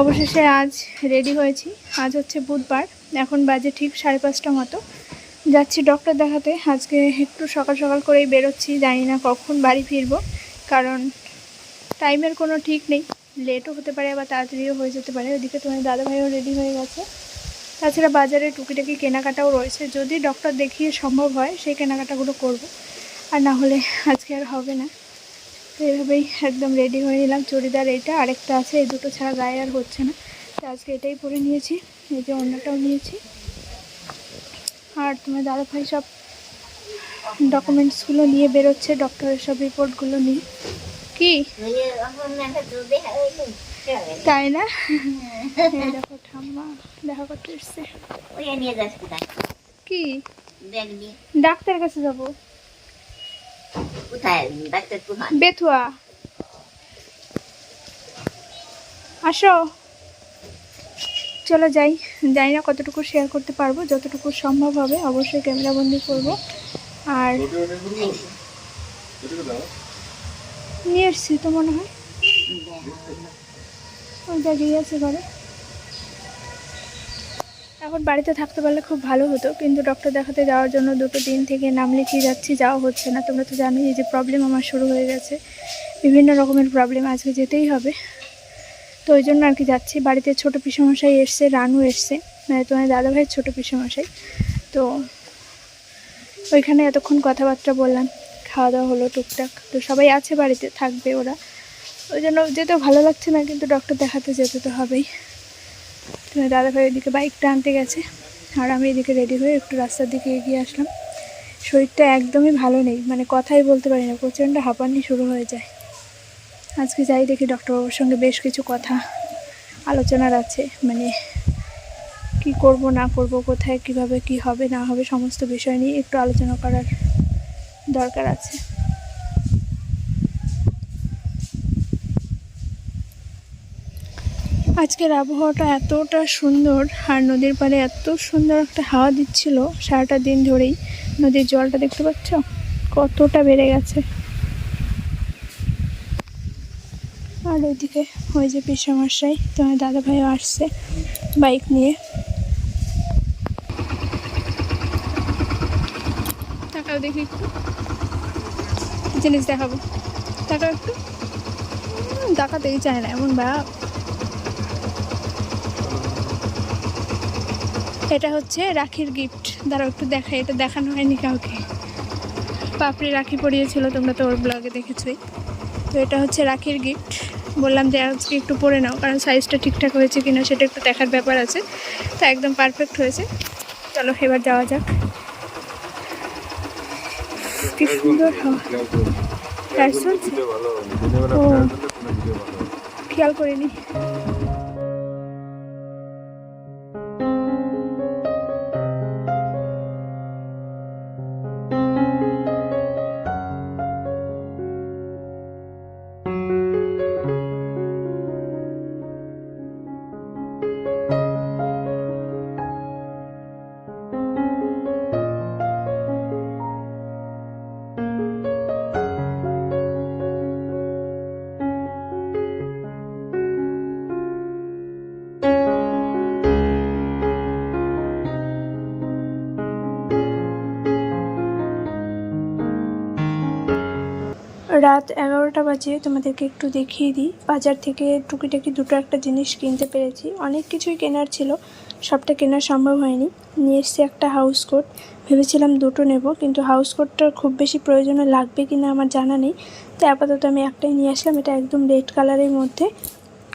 অবশেষে আজ রেডি হয়েছি। আজ হচ্ছে বুধবার। এখন বাজে ঠিক সাড়ে পাঁচটা মতো। যাচ্ছি ডক্টর দেখাতে। আজকে একটু সকাল সকাল করেই বেরোচ্ছি। জানি না কখন বাড়ি ফিরবো। কারণ টাইমের কোনো ঠিক নেই। লেটও হতে পারে, আবার তাড়াতাড়িও হয়ে যেতে পারে। ওদিকে তোমার দাদাভাইও রেডি হয়ে গেছে। তাছাড়া বাজারে টুকিটাকি কেনাকাটাও রয়েছে। যদি ডক্টর দেখিয়ে সম্ভব হয়, সেই কেনাকাটাগুলো করব। আর না হলে আজকে আর হবে না। এইভাবেই একদম রেডি হয়ে নিলাম। চুড়িদার এইটা আরেকটা আছে এই দুটো ছাড়া গায়ে আর হচ্ছে না। তো আজকে এটাই পরে নিয়েছি এই যে অন্যটাও নিয়েছি। আর তোমার দাদাভাই সব ডকুমেন্টসগুলো নিয়ে বেরোচ্ছে ডক্টরের সব রিপোর্টগুলো নিয়ে। কি? তাই না? দেখো ঠাম্মা দেখা করতে এসছে। কি? ডাক্তার কাছে যাব। বেথুয়া আসো চলো যাই। জানি না কতটুকু শেয়ার করতে পারব, যতটুকু সম্ভব হবে অবশ্যই ক্যামেরাবন্দি করব। আর নিয়ে এসছি তো মনে হয়। ওই জায়গায় আছে ঘরে। এখন বাড়িতে থাকতে পারলে খুব ভালো হতো, কিন্তু ডক্টর দেখাতে যাওয়ার জন্য দুটো দিন থেকে নাম লিখিয়ে যাচ্ছি, যাওয়া হচ্ছে না। তোমরা তো জানোই যে প্রবলেম আমার শুরু হয়ে গেছে। বিভিন্ন রকমের প্রবলেম আজকে যেতেই হবে। তো ওই জন্য আর কি যাচ্ছি। বাড়িতে ছোটো পিসমশাই এসছে, রানু এসছে। মানে তোমার দাদাভাইয়ের ছোটো পিসমশাই। তো ওইখানে এতক্ষণ কথাবার্তা বললাম খাওয়া দাওয়া হলো, টুকটাক। তো সবাই আছে বাড়িতে, থাকবে ওরা। ওই জন্য যেতেও ভালো লাগছে না, কিন্তু ডক্টর দেখাতে যেতে তো হবেই। দাদাভাই ওইদিকে বাইকটা আনতে গেছে। আর আমি এদিকে রেডি হয়ে একটু রাস্তার দিকে এগিয়ে আসলাম। শরীরটা একদমই ভালো নেই মানে কথাই বলতে পারি না, প্রচণ্ড হাঁপানি শুরু হয়ে যায়। আজকে যাই দেখি ডক্টরবাবুর সঙ্গে বেশ কিছু কথা, আলোচনার আছে মানে কি করব, না করব, কোথায়, কীভাবে, কি হবে, না হবে, সমস্ত বিষয় নিয়ে একটু আলোচনা করার দরকার আছে। আজকের আবহাওয়াটা এতটা সুন্দর আর নদীর পাড়ে এত সুন্দর একটা হাওয়া দিচ্ছিল সারাটা দিন ধরেই। নদীর জলটা দেখতে পাচ্ছ? কতটা বেড়ে গেছে। আর ওইদিকে ওই যে পিসামশাই, তোমার দাদা ভাইও আসছে বাইক নিয়ে। তাকাও দেখি একটু। জিনিস দেখাবো। তাকাও একটু। দেখাতেই চায় না, এমন ভাব এটা হচ্ছে রাখির গিফট দাঁড়াও একটু দেখাই এটা দেখানো হয়নি কাউকে। পাপড়ি রাখি পরিয়েছিল তোমরা তো ওর ব্লগে দেখেছোই। তো এটা হচ্ছে রাখির গিফট বললাম যে আজকে একটু পরে নাও কারণ সাইজটা ঠিকঠাক হয়েছে কিনা সেটা একটু দেখার ব্যাপার আছে। তা একদম পারফেক্ট হয়েছে। চলো এবার যাওয়া যাক। কি সুন্দর হাওয়া। লাইট চলছে ও রাত এগারোটা বাজে, তোমাদেরকে একটু দেখিয়ে দিই। বাজার থেকে টুকিটাকি দুটো একটা জিনিস কিনতে পেরেছি। অনেক কিছুই কেনার ছিল, সবটা কেনা সম্ভব হয়নি। নিয়ে এসছি একটা হাউস কোট ভেবেছিলাম দুটো নেব, কিন্তু হাউস কোটটার খুব বেশি প্রয়োজনে লাগবে কি না আমার জানা নেই। তো আপাতত আমি একটাই নিয়ে আসলাম, এটা একদম রেড কালারের মধ্যে।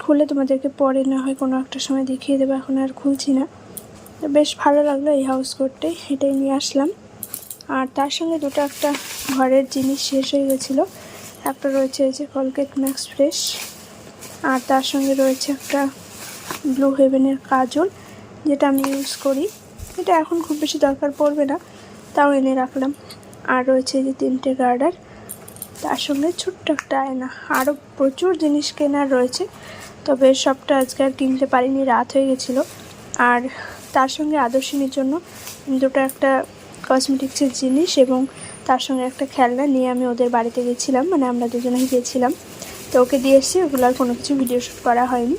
খুলে তোমাদেরকে পরে না হয় কোনো একটা সময় দেখিয়ে দেবো, এখন আর খুলছি না। তো বেশ ভালো লাগল এই হাউস কোটটাই এটাই নিয়ে আসলাম। আর তার সঙ্গে দুটো একটা ঘরের জিনিস শেষ হয়ে গেছিল। একটা রয়েছে এই যে কলগেট ম্যাক্স ফ্রেশ আর তার সঙ্গে রয়েছে একটা ব্লু হেভেনের কাজল, যেটা আমি ইউজ করি। এটা এখন খুব বেশি দরকার পড়বে না, তাও এনে রাখলাম। আর রয়েছে যে তিনটে গার্ডার, তার সঙ্গে ছোট্ট একটা আয়না। আরও প্রচুর জিনিস কেনার রয়েছে, তবে সবটা আজকে আর কিনতে পারিনি, রাত হয়ে গেছিল। আর তার সঙ্গে আদর্শিনীর জন্য দুটো একটা কসমেটিক্সের জিনিস এবং তার সঙ্গে একটা খেলনা নিয়ে আমি ওদের বাড়িতে গেছিলাম মানে আমরা দুজনেই গিয়েছিলাম। তো ওকে দিয়ে এসেছি, ওগুলো আর কোনো কিছু ভিডিও শ্যুট করা হয়নি।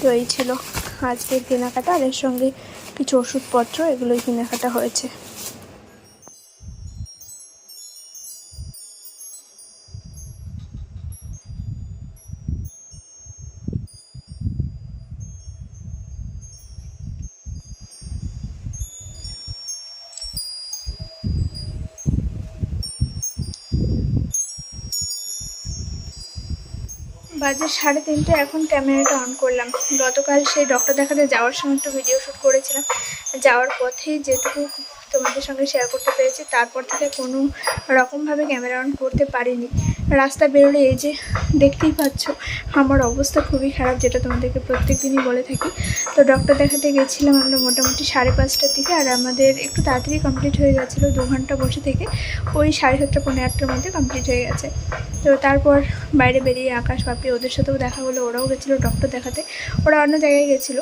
তো এই ছিল আজকের কেনাকাটা, আর এর সঙ্গে কিছু ওষুধপত্র, এগুলোই কেনাকাটা হয়েছে। বাজে সাড়ে তিনটে, এখন ক্যামেরাটা অন করলাম। গতকাল সেই ডক্টর দেখাতে যাওয়ার সময় একটু ভিডিও শ্যুট করেছিলাম। যাওয়ার পথেই যেটুকু তোমাদের সঙ্গে শেয়ার করতে পেরেছি, তারপর থেকে কোনো রকমভাবে ক্যামেরা অন করতে পারিনি। রাস্তা বেরোলে এই যে দেখতেই পাচ্ছ, আমার অবস্থা খুবই খারাপ যেটা তোমাদেরকে প্রত্যেক দিনই বলে থাকি। তো ডক্টর দেখাতে গেছিলাম আমরা মোটামুটি সাড়ে পাঁচটার দিকে আর আমাদের একটু তাড়াতাড়ি কমপ্লিট হয়ে গেছিল দু ঘণ্টা বসে থেকে। ওই সাড়ে সাতটা পনেরো আটটার মধ্যে কমপ্লিট হয়ে গেছে। তো তারপর বাইরে বেরিয়ে আকাশ পাপি ওদের সাথেও দেখা হলো, ওরাও গেছিল ডক্টর দেখাতে। ওরা অন্য জায়গায় গেছিল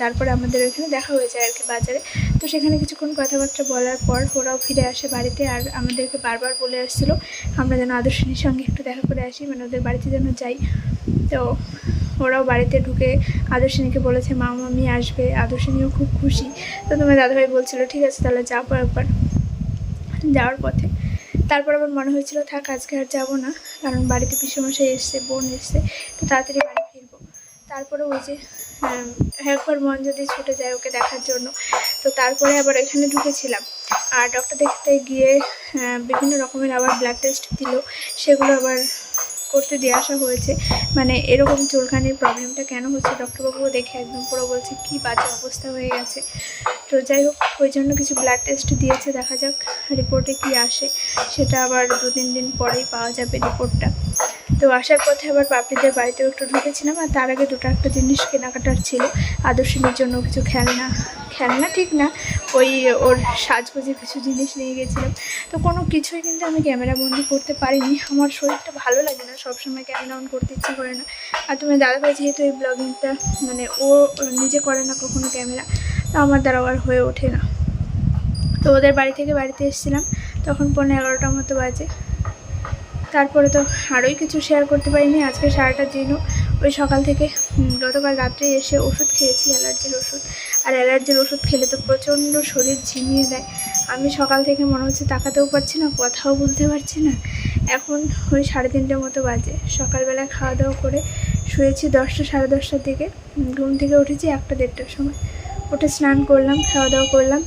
তারপরে আমাদের ওইখানে দেখা হয়ে যায় আর কি বাজারে। তো সেখানে কিছুক্ষণ কথাবার্তা বলার পর ওরাও ফিরে আসে বাড়িতে আর আমাদেরকে বারবার বলে আসছিল, আমরা যেন আদর্শিনীর সঙ্গে একটু দেখা করে আসি মানে ওদের বাড়িতে যেন যাই। তো ওরাও বাড়িতে ঢুকে আদর্শিনীকে বলেছে, মা, মামি আসবে, আদর্শিনীও খুব খুশি। তো তোমার দাদাভাই বলছিল, ঠিক আছে, তাহলে যাব একবার। যাওয়ার পথে তারপর আবার মনে হয়েছিল, থাক, আজকে আর যাব না, কারণ বাড়িতে পিসেমশাই এসছে, বোন এসছে, তো তাড়াতাড়ি বাড়ি ফিরবো। তারপরে ওই যে একবার মন যদি ছুটে যায় ওকে দেখার জন্য। তো তারপরে আবার এখানে ঢুকেছিলাম। আর ডক্টর দেখতে গিয়ে বিভিন্ন রকমের আবার ব্লাড টেস্ট দিল। সেগুলো আবার করতে দিয়ে আসা হয়েছে। মানে এরকম চুলকানির প্রবলেমটা কেন হচ্ছে? ডক্টরবাবুও দেখে একদম পুরো বলছে, কী বাজে অবস্থা হয়ে গেছে। তো যাই হোক, ওই জন্য কিছু ব্লাড টেস্ট দিয়েছে। দেখা যাক রিপোর্টে কি আসে। সেটা আবার দু তিন দিন পরেই পাওয়া যাবে রিপোর্টটা তো আসার পথে আবার পাপড়িদের বাড়িতেও একটু ঢুকেছিলাম আর তার আগে দুটো একটা জিনিস কেনাকাটার ছিল। আদর্শিনীর জন্য কিছু খেলনা খেলনা ঠিক না, ওই ওর সাজগোজের কিছু জিনিস নিয়ে গেছিলাম। তো কোনো কিছুই কিন্তু আমি ক্যামেরা বন্দি করতে পারিনি। আমার শরীরটা ভালো লাগে না, সবসময় ক্যামেরা অন করতে ইচ্ছে করে না। আর তুমি দাদাভাই যেহেতু এই ব্লগিংটা মানে ও নিজে করে না কখনো ক্যামেরা, তো আমার দ্বারা আর হয়ে ওঠে না। তো ওদের বাড়ি থেকে বাড়িতে এসেছিলাম, তখন পনেরো এগারোটার মতো বাজে। তারপরে তো আরোই কিছু শেয়ার করতে পারিনি। আজকে সারাটা দিনও ওই সকাল থেকে গতকাল রাত্রে এসে ওষুধ খেয়েছি, অ্যালার্জির ওষুধ। আর অ্যালার্জির ওষুধ খেলে তো প্রচণ্ড শরীর ঝিমিয়ে দেয় আমি সকাল থেকে মনে হচ্ছে তাকাতেও পারছি না, কথাও বলতে পারছি না। এখন ওই সাড়ে তিনটের মতো বাজে। সকালবেলা খাওয়া দাওয়া করে শুয়েছি দশটা, সাড়ে দশটার দিকে। ঘুম থেকে উঠেছি একটা দেড়টার সময়। উঠে স্নান করলাম খাওয়া দাওয়া করলাম।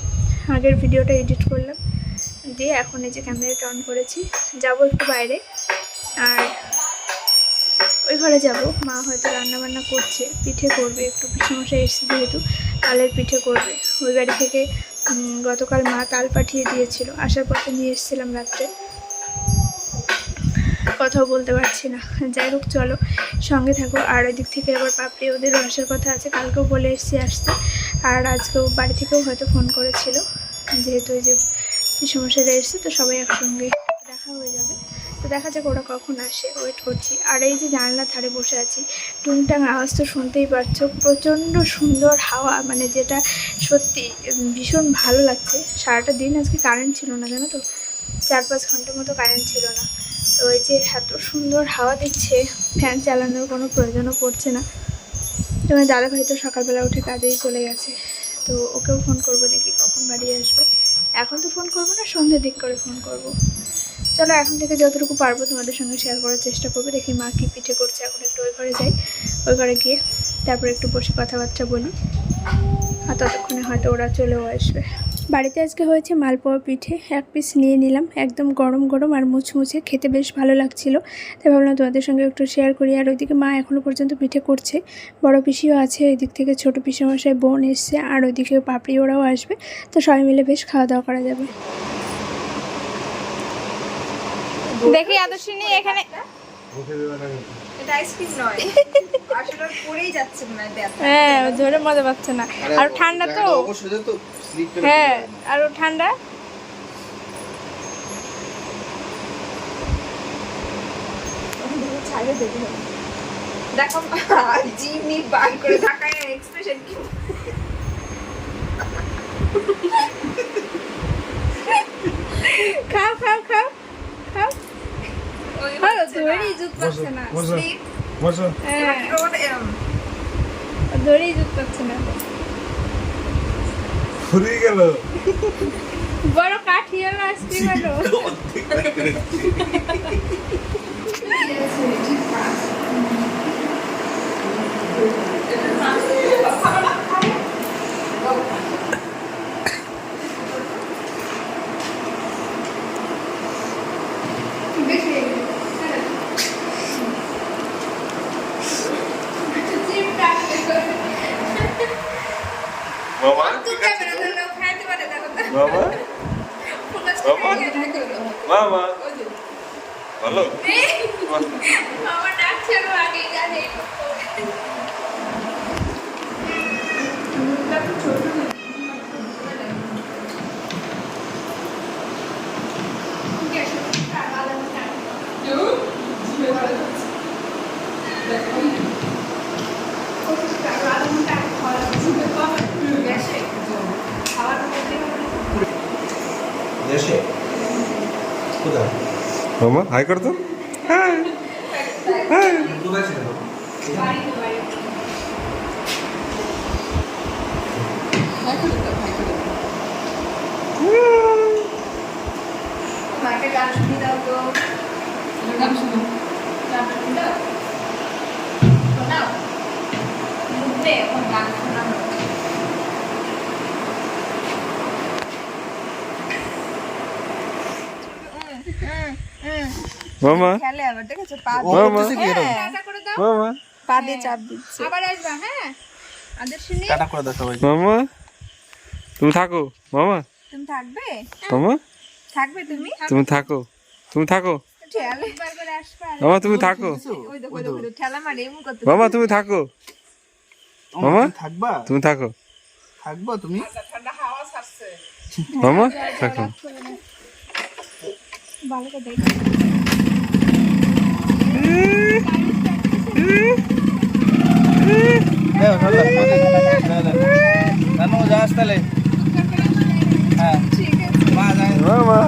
আগের ভিডিওটা এডিট করলাম। দিয়ে এখন এই যে ক্যামেরাটা অন করেছি। যাব একটু বাইরে। আর ওই ঘরে যাব। মা হয়তো রান্না বান্না করছে, পিঠে করবে। একটু পিঠেমশাই এসছে যেহেতু, তালের পিঠে করবে। ওই বাড়ি থেকে গতকাল মা তাল পাঠিয়ে দিয়েছিল। আসার পথে নিয়ে এসেছিলাম রাত্রে। কথাও বলতে পারছি না। যাই হোক, চলো। সঙ্গে থাকো। আর ওই দিক থেকে আবার পাপড়ি, ওদেরও আসার কথা আছে। কালকেও বলে এসছি আসতে। আর আজকেও বাড়ি থেকেও হয়তো ফোন করেছিল। যেহেতু ওই যে সমস্যাটা এসছে তো সবাই একসঙ্গে দেখা হয়ে যাবে। তো দেখা যাক ওরা কখন আসে ওয়েট করছি। আর এই যে জানলার ধারে বসে আছি, টুংটাং আওয়াজ তো শুনতেই পাচ্ছ প্রচণ্ড সুন্দর হাওয়া মানে যেটা সত্যি ভীষণ ভালো লাগছে। সারাটা দিন আজকে কারেন্ট ছিল না, জানো তো? চার পাঁচ ঘণ্টার মতো কারেন্ট ছিল না। তো এই যে এত সুন্দর হাওয়া দিচ্ছে ফ্যান চালানোর কোনো প্রয়োজনও পড়ছে না। তোমার দাদা ভাই তো সকালবেলা উঠে কাজেই চলে গেছে, তো ওকেও ফোন করব দেখি কখন বাড়ি আসবে। এখন তো ফোন করব না, সন্ধ্যের দিক করে ফোন করব। চলো এখন থেকে যতটুকু পারব তোমাদের সঙ্গে শেয়ার করার চেষ্টা করব। দেখি মা কি পিঠে করছে, এখন একটু ওই ঘরে যাই, ওই ঘরে গিয়ে তারপরে একটু বসে কথাবার্তা বলি। আর ততক্ষণে হয়তো ওরা চলেও আসবে। বাড়িতে আজকে হয়েছে মালপোয়া পিঠে। এক পিস নিয়ে নিলাম। একদম গরম গরম আর মুচমুচে খেতে বেশ ভালো লাগছিল। তাই ভাবলাম তোমাদের সঙ্গে একটু শেয়ার করি। আর ওইদিকে মা এখনও পর্যন্ত পিঠে করছে। বড় পিসিও আছে ওই দিক থেকে। ছোটো পিসেমশাই বোন এসছে। আর ওইদিকে পাপড়ি ওরাও আসবে। তো সবাই মিলে বেশ খাওয়া দাওয়া করা যাবে। দেখি আদর্শিনী এখানে এটা আইসক্রিম নয়। আসলে পড়েই যাচ্ছে মনে হ্যাঁ ধরে মজা পাচ্ছে না। আর ঠান্ডা তো অবশ্যই তো স্লিপ হ্যাঁ আর ঠান্ডা? দেখো জিমি বার করে তাকায় এক্সপ্রেশন কি? খাও খাও খাও। জুত পাচ্ছে না। দড়ি জুত পাচ্ছে না গেল বড় কাঠি হলো আইসক্রিম হলো মামা ঠিক আছে তো? মামা? মামা? ভালো? আমার ডাকছে আগে জানে দেশে কোথায় মামা হাই কর তো। হ্যাঁ হ্যাঁ। কোথায় ছিল মামা। খেলে আবার দেখেছ? পা মামা। দাও। মামা। পা দিয়ে চাপ দিচ্ছে। আবার আসবা হ্যাঁ। টাটা করে দাও সবাই মামা। তুমি থাকো মামা। তুমি থাকবে? মামা। থাকবে তুমি? তুমি থাকো। তুমি থাকো। মামা তুমি থাকো। ওই দেখো ওই দেখো ওই দেখো, ঠেলা মারে এমন করতে মামা তুমি থাকো। মামা? থাকবা? তুমি থাকো। থাকবা তুমি? ঠান্ডা মামা থাকো। ভালো করে দেখি দাও দাও নানু যাস তাহলে হ্যাঁ মা যায় মামা